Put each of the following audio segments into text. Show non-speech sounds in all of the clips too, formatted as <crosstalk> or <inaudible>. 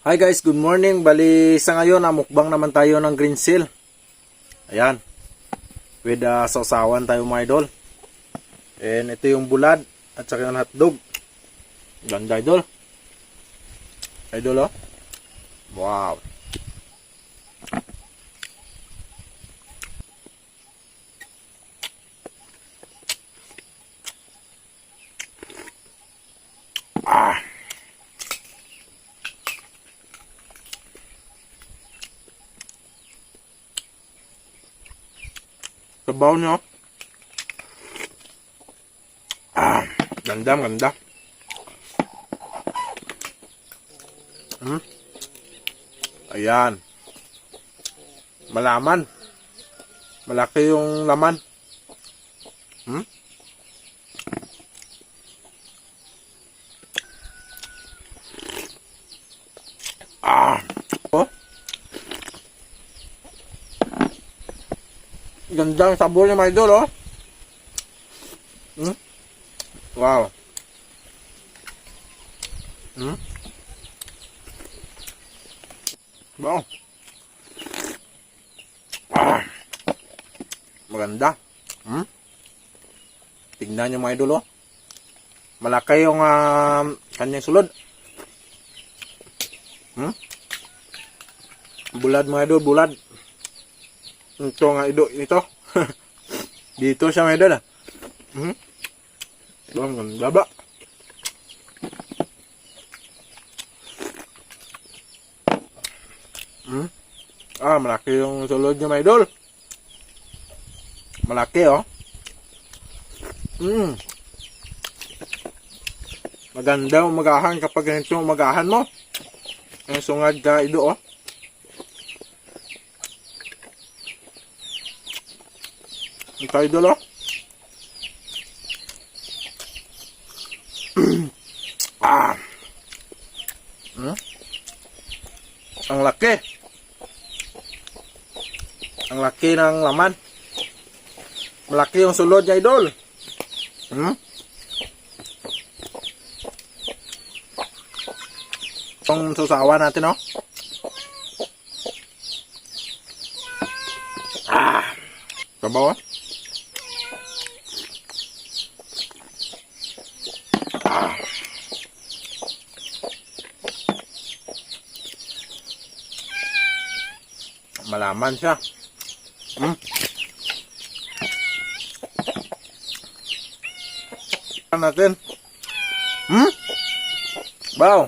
Hi guys, good morning. Bali sa ngayon, ah, mukbang naman tayo ng green seal. Ayan. With uh, sausawan tayo mga idol. And ito yung bulad at saka yung hotdog. Ganda idol. Idol oh. Wow. Sabaw nyo. Ah, ganda, ganda. Hmm? Ayan. Malaman. Malaki yung laman. Hmm? Ah. Oh. Ganda ang sabor niya mga idol, oh. Hmm? Wow. Hmm? Wow. Ah. Maganda. Hmm? Tingnan niyo mga idol, oh. Malaki yung ah, kanyang sulod. Hmm? Bulad mga idol, bulad. Ito nga ido, ito. <laughs> Dito siya mga idol ah. Hmm? Bang, ang baba. Hmm? Ah, malaki yung sulod niya mga idol. Malaki oh. Hmm. Maganda umagahan kapag ganito umagahan mo. Ang sungad ka ido oh. Ito idol oh. ah. Hmm? Ang laki. Ang laki ng laman. Malaki yung sulod niya idol. Hmm? Itong susawa natin oh. Ah. Sabaw ah. Malaman siya. Hmm. Natin? Hmm? Wow.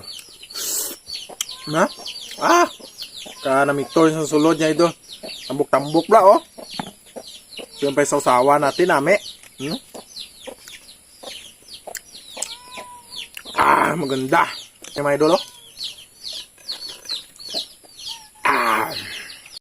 Na? Ah! Kanamito yung sulod niya ito. Tambok-tambok la oh. Siyempre sausawa natin nami. Hmm? Ah, maganda. Yung mga idol oh.